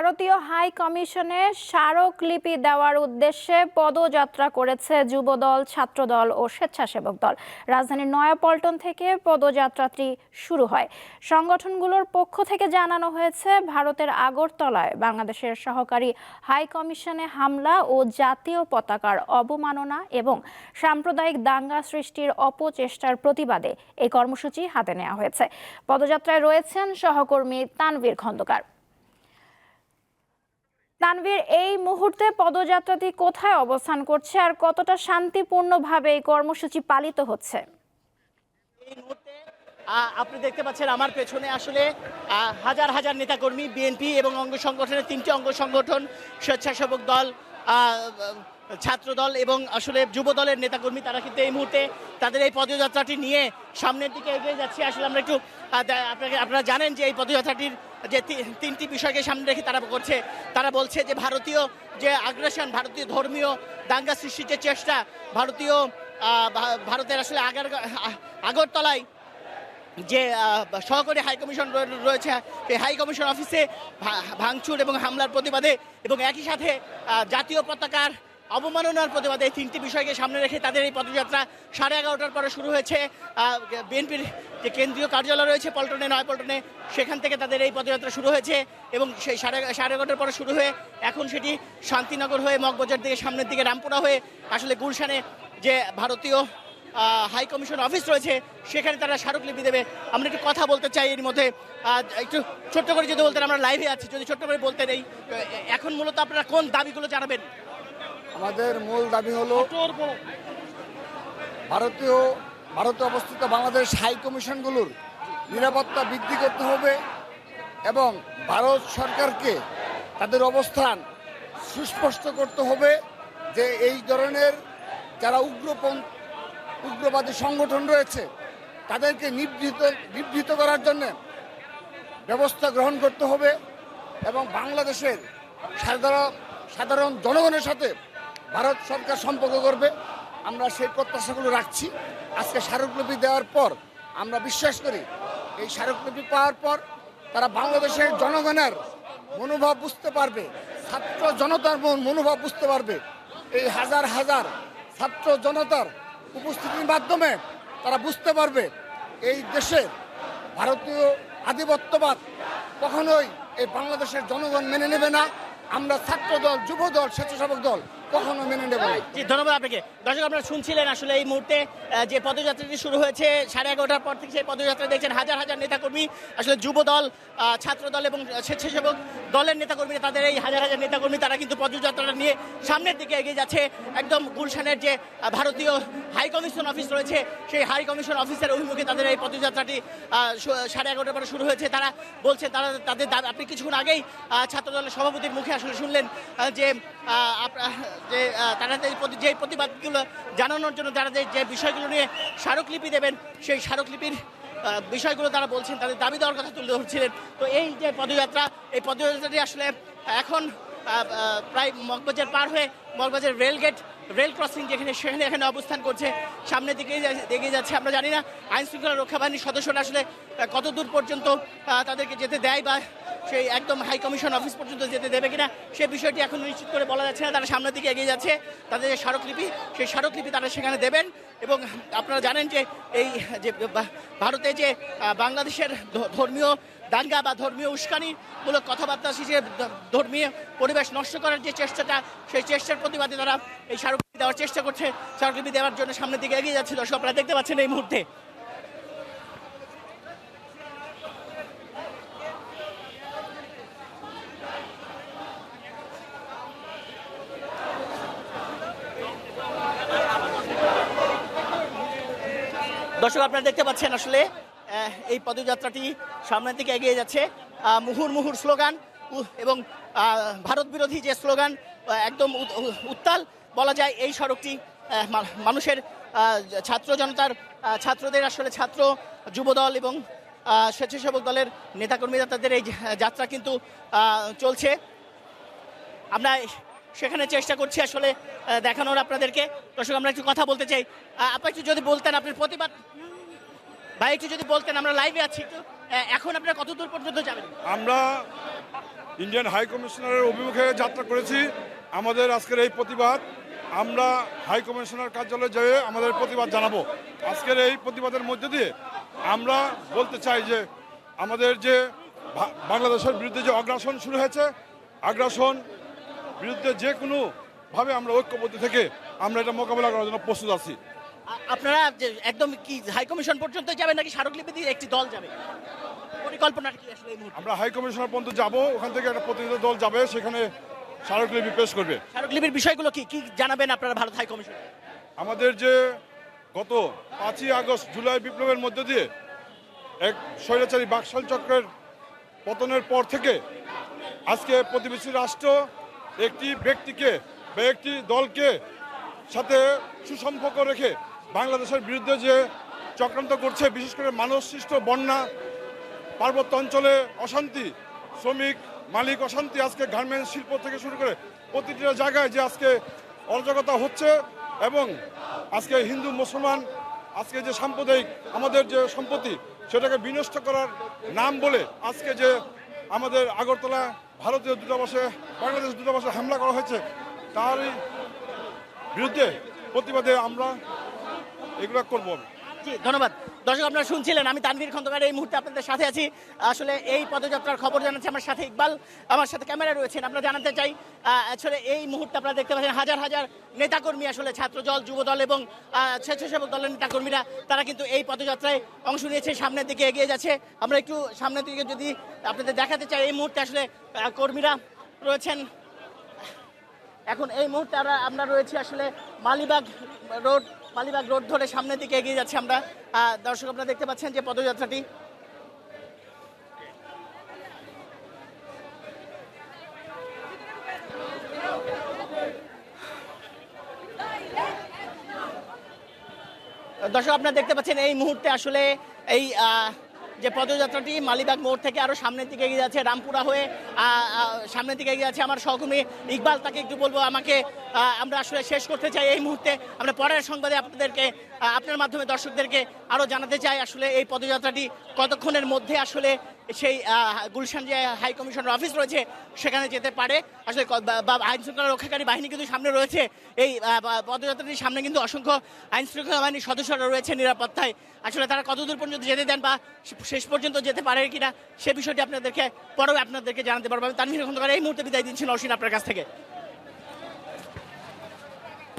ভারতীয় হাই কমিশনে স্মারকলিপি দেওয়ার উদ্দেশ্যে পদযাত্রা করেছে যুবদল, ছাত্রদল ও স্বেচ্ছাসেবক দল। রাজধানীর নয়াপল্টন থেকে পদযাত্রাটি শুরু হয়। সংগঠনগুলোর পক্ষ থেকে জানানো হয়েছে, ভারতের আগরতলায় বাংলাদেশের সহকারী হাই কমিশনে হামলা ও জাতীয় পতাকার অবমাননা এবং সাম্প্রদায়িক দাঙ্গা সৃষ্টির অপচেষ্টার প্রতিবাদে এই কর্মসূচি হাতে নেওয়া হয়েছে। পদযাত্রায় রয়েছেন সহকর্মী তানভীর খন্দকার। তানভীর, এই মুহূর্তে পদযাত্রাটি কোথায় অবস্থান করছে আর কতটা শান্তিপূর্ণভাবে এই কর্মসূচি পালিত হচ্ছে? এই মুহূর্তে আপনি দেখতে পাচ্ছেন আমার পেছনে আসলে হাজার হাজার নেতাকর্মী, বিএনপি এবং অঙ্গ সংগঠনের তিনটি অঙ্গ সংগঠন, স্বেচ্ছাসেবক দল আহ, ছাত্র দল এবং আসলে যুব দলের নেতাকর্মী তারা কিন্তু এই মুহূর্তে তাদের এই পদযাত্রাটি নিয়ে সামনের দিকে এগিয়ে যাচ্ছে। আসলে আমরা একটু আপনাকে আপনারা জানেন যে এই পদযাত্রাটির যে তিনটি বিষয়কে সামনে রেখে তারা করছে। তারা বলছে যে ভারতীয় যে আগ্রাসন ভারতীয় ধর্মীয় দাঙ্গা সৃষ্টির যে চেষ্টা ভারতীয় ভারতের আসলে আগার আগরতলায় যে সহকারী হাইকমিশন রয়েছে এই হাইকমিশন অফিসে ভাঙচুর এবং হামলার প্রতিবাদে এবং একই সাথে জাতীয় পতাকার অবমাননার প্রতিবাদে এই তিনটি বিষয়কে সামনে রেখে তাদের এই পদযাত্রা সাড়ে এগারোটার পরে শুরু হয়েছে। বিএনপির যে কেন্দ্রীয় কার্যালয় রয়েছে পল্টনে নয় পল্টনে সেখান থেকে তাদের এই পদযাত্রা শুরু হয়েছে এবং সেই সাড়ে সাড়ে এগারোটার পরে শুরু হয়ে এখন সেটি শান্তিনগর হয়ে মগবাজার দিকে সামনের দিকে রামপুরা হয়ে আসলে গুলশানে যে ভারতীয় হাই কমিশন অফিস রয়েছে, সেখানে তারা স্মারকলিপি দেবে। আমরা একটু কথা বলতে চাই এর মধ্যে। একটু ছোট্ট করে যদি বলতেন, আমরা লাইভে আছি। যদি ছোট্ট করে বলতেন এই, এখন মূলত আপনারা কোন দাবিগুলো জানাবেন? আমাদের মূল দাবি হলো ভারতীয়, ভারতে অবস্থিত বাংলাদেশ হাই কমিশনগুলোর নিরাপত্তা বৃদ্ধি করতে হবে এবং ভারত সরকারকে তাদের অবস্থান সুস্পষ্ট করতে হবে যে এই ধরনের যারা উগ্রপন, উগ্রবাদী সংগঠন রয়েছে, তাদেরকে নিবৃত নিবৃত করার জন্য ব্যবস্থা গ্রহণ করতে হবে এবং বাংলাদেশের সাধারণ সাধারণ জনগণের সাথে ভারত সরকার সম্পর্ক করবে, আমরা সেই প্রত্যাশাগুলো রাখছি। আজকে স্মারকলিপি দেওয়ার পর আমরা বিশ্বাস করি, এই স্মারকলিপি পাওয়ার পর তারা বাংলাদেশের জনগণের মনোভাব বুঝতে পারবে, ছাত্র জনতার মনোভাব বুঝতে পারবে। এই হাজার হাজার ছাত্র জনতার উপস্থিতির মাধ্যমে তারা বুঝতে পারবে, এই দেশে ভারতীয় আধিপত্যবাদ কখনোই এই বাংলাদেশের জনগণ মেনে নেবে না। আমরা ছাত্র দল যুব দল স্বেচ্ছাসেবক দল কখনো মেনে নেব জি, ধন্যবাদ আপনাকে। দর্শক, আপনারা শুনছিলেন আসলে এই মুহূর্তে যে পদযাত্রাটি শুরু হয়েছে, সাড়ে এগারোটার পর থেকে সেই পদযাত্রা দেখছেন হাজার হাজার নেতাকর্মী। আসলে যুব দল ছাত্র দল এবং স্বেচ্ছাসেবক দলের নেতাকর্মী তাদের এই হাজার হাজার নেতাকর্মী, তারা কিন্তু পদযাত্রাটা নিয়ে সামনের দিকে এগিয়ে যাচ্ছে। একদম গুলশানের যে ভারতীয় হাই কমিশন অফিস রয়েছে, সেই হাই কমিশন অফিসের অভিমুখে তাদের এই পদযাত্রাটি সাড়ে এগারোটার পরে শুরু হয়েছে। তারা বলছে তারা, তাদের আপনি কিছুক্ষণ আগেই ছাত্র দলের সভাপতির মুখে আসলে শুনলেন যে যে তারা প্রতি- যে প্রতিবাদগুলো জানানোর জন্য তারা যে বিষয়গুলো নিয়ে স্মারকলিপি দেবেন, সেই স্মারকলিপির বিষয়গুলো তারা বলছেন, তাদের দাবি দেওয়ার কথা তুলে ধরছিলেন। তো এই যে পদযাত্রা, এই পদযাত্রাটি আসলে এখন প্রায় মগবাজার পার হয়ে Moghbazar rail gate rail crossing যেখানে সেখানে এখানে অবস্থান করছে, সামনের দিকে এগিয়ে যাচ্ছে, আমরা জানি না আইন শৃঙ্খলা রক্ষা বাহিনীর সদস্যরা আসলে কত দূর পর্যন্ত তাদেরকে যেতে দেয় বা সেই একদম হাই কমিশন অফিস পর্যন্ত যেতে দেবে কিনা, সে বিষয়টি এখন নিশ্চিত করে বলা যাচ্ছে না। তারা সামনের দিকে এগিয়ে যাচ্ছে, তাদের যে স্মারকলিপি, সেই স্মারকলিপি তারা সেখানে দেবেন। এবং আপনারা জানেন যে এই যে ভারতে যে বাংলাদেশের ধর্মীয় দাঙ্গা বা ধর্মীয় উস্কানিমূলক কথাবার্তা শিশে ধর্মীয় পরিবেশ নষ্ট করার যে চেষ্টাটা, সেই চেষ্টার প্রতিবাদে তারা এই স্মারকলিপি দেওয়ার চেষ্টা করছে। স্মারকলিপি দেওয়ার জন্য সামনের দিকে এগিয়ে যাচ্ছিল। সব আপনারা দেখতে পাচ্ছেন এই মুহূর্তে। দর্শক, আপনারা দেখতে পাচ্ছেন আসলে এই পদযাত্রাটি সামনের দিকে এগিয়ে যাচ্ছে। মুহুর মুহুর স্লোগান এবং ভারত বিরোধী যে স্লোগান একদম উত্তাল বলা যায় এই সড়কটি মানুষের ছাত্র জনতার ছাত্রদের আসলে ছাত্র, যুবদল এবং স্বেচ্ছাসেবক দলের নেতাকর্মীরা তাদের এই যাত্রা কিন্তু চলছে। আমরা সেখানে চেষ্টা করছি আসলে দেখানোর আপনাদেরকে। দর্শক আমরা একটু কথা বলতে চাই। আহ, আপনি একটু যদি বলতেন আপনার প্রতিবাদ ভাই একটু যদি বলতেন আমরা লাইভে আছি একটু। এখন আপনারা কত দূর পর্যন্ত যাবেন? আমরা ইন্ডিয়ান হাই কমিশনারের অভিমুখে যাত্রা করেছি। আমাদের আজকের এই প্রতিবাদ আমরা হাই কমিশনার কার্যালয়ে যেয়ে আমাদের প্রতিবাদ জানাব। আজকের এই প্রতিবাদের মধ্যে দিয়ে আমরা বলতে চাই যে আমাদের যে বাংলাদেশের বিরুদ্ধে যে অগ্রাসন শুরু হয়েছে আগ্রাসন বিরুদ্ধে যে কোনো ভাবে আমরা ঐক্যবদ্ধ থেকে আমরা এটা মোকাবেলা করার জন্য প্রস্তুত আছি। আপনারা একদম কি হাই কমিশন পর্যন্ত যাবেন নাকি স্মারকলিপি দিয়ে একটি দল যাবে? পরিকল্পনা কি আসলে এই মুহূর্তে? আমরা হাই কমিশনার পর্যন্ত যাব ওখান থেকে একটা প্রতিনিধি দল যাবে সেখানে স্মারকলিপি পেশ করবে। স্মারকলিপির বিষয়গুলো কি কি জানাবেন আপনারা ভারত হাই কমিশন? আমাদের যে গত পাঁচই আগস্ট জুলাই বিপ্লবের মধ্য দিয়ে এক স্বৈরাচারী বাকশাল চক্রের পতনের পর থেকে আজকে প্রতিবেশী রাষ্ট্র একটি ব্যক্তিকে বা একটি দলকে সাথে সুসম্পর্ক রেখে বাংলাদেশের বিরুদ্ধে যে চক্রান্ত করছে, বিশেষ করে মানব সৃষ্ট বন্যা, পার্বত্য অঞ্চলে অশান্তি, শ্রমিক, মালিক অশান্তি আজকে গার্মেন্টস শিল্প থেকে শুরু করে প্রতিটা জায়গায় যে আজকে অরাজকতা হচ্ছে এবং আজকে হিন্দু, মুসলমান, আজকে যে সাম্প্রদায়িক আমাদের যে সম্পত্তি, সেটাকে বিনষ্ট করার নাম বলে আজকে যে আমাদের আগরতলা ভারতীয় দূতাবাসে বাংলাদেশ দূতাবাসে হামলা করা হয়েছে তারই বিরুদ্ধে প্রতিবাদে আমরা এগুলো করব ধন্যবাদ। দর্শক, আপনারা শুনছিলেন, আমি তানভীর খন্দকার এই মুহূর্তে আপনাদের সাথে আছি। আসলে এই পদযাত্রার খবর জানাচ্ছে আমার সাথে ইকবাল, আমার সাথে ক্যামেরা রয়েছেন। আমরা জানাতে চাই আসলে এই মুহূর্তে আপনারা দেখতে পাচ্ছেন, হাজার হাজার নেতাকর্মী আসলে ছাত্র দল, যুব দল এবং স্বেচ্ছাসেবক দলের নেতাকর্মীরা, তারা কিন্তু এই পদযাত্রায় অংশ নিয়েছে, সামনের দিকে এগিয়ে যাচ্ছে। আমরা একটু সামনের দিকে যদি আপনাদের দেখাতে চাই, এই মুহূর্তে আসলে কর্মীরা রয়েছেন। এখন এই মুহূর্তে আমরা আমরা রয়েছি আসলে মালিবাগ রোড মালিবাগ রোড ধরে সামনের দিকে এগিয়ে যাচ্ছি আমরা। দর্শক, আপনারা দেখতে পাচ্ছেন যে পদযাত্রাটি। দর্শক, আপনারা দেখতে পাচ্ছেন এই মুহূর্তে আসলে এই যে পদযাত্রাটি মালিবাগ মোড় থেকে আরও সামনের দিকে এগিয়ে যাচ্ছে, রামপুরা হয়ে সামনের দিকে এগিয়ে যাচ্ছে। আমার সহকর্মী ইকবাল, তাকে একটু বলব, আমাকে আমরা আসলে শেষ করতে চাই এই মুহূর্তে। আমরা পরের সংবাদে আপনাদেরকে আপনার মাধ্যমে দর্শকদেরকে আরও জানাতে চাই আসলে এই পদযাত্রাটি কতক্ষণের মধ্যে আসলে সেই গুলশান যে হাই কমিশনের অফিস রয়েছে, সেখানে যেতে পারে। আসলে আইন শৃঙ্খলা রক্ষাকারী বাহিনী কিন্তু সামনে রয়েছে। এই পদযাত্রাটির সামনে কিন্তু অসংখ্য আইন শৃঙ্খলা বাহিনীর সদস্যরা রয়েছে নিরাপত্তায়। আসলে তারা কতদূর পর্যন্ত যেতে দেন বা শেষ পর্যন্ত যেতে পারে কিনা, সে বিষয়টি আপনাদেরকে, পরেও আপনাদেরকে জানাতে পারব। আমি তানভীর খন্দকার এই মুহূর্তে বিদায় দিচ্ছি নরসিন আপনার কাছ থেকে।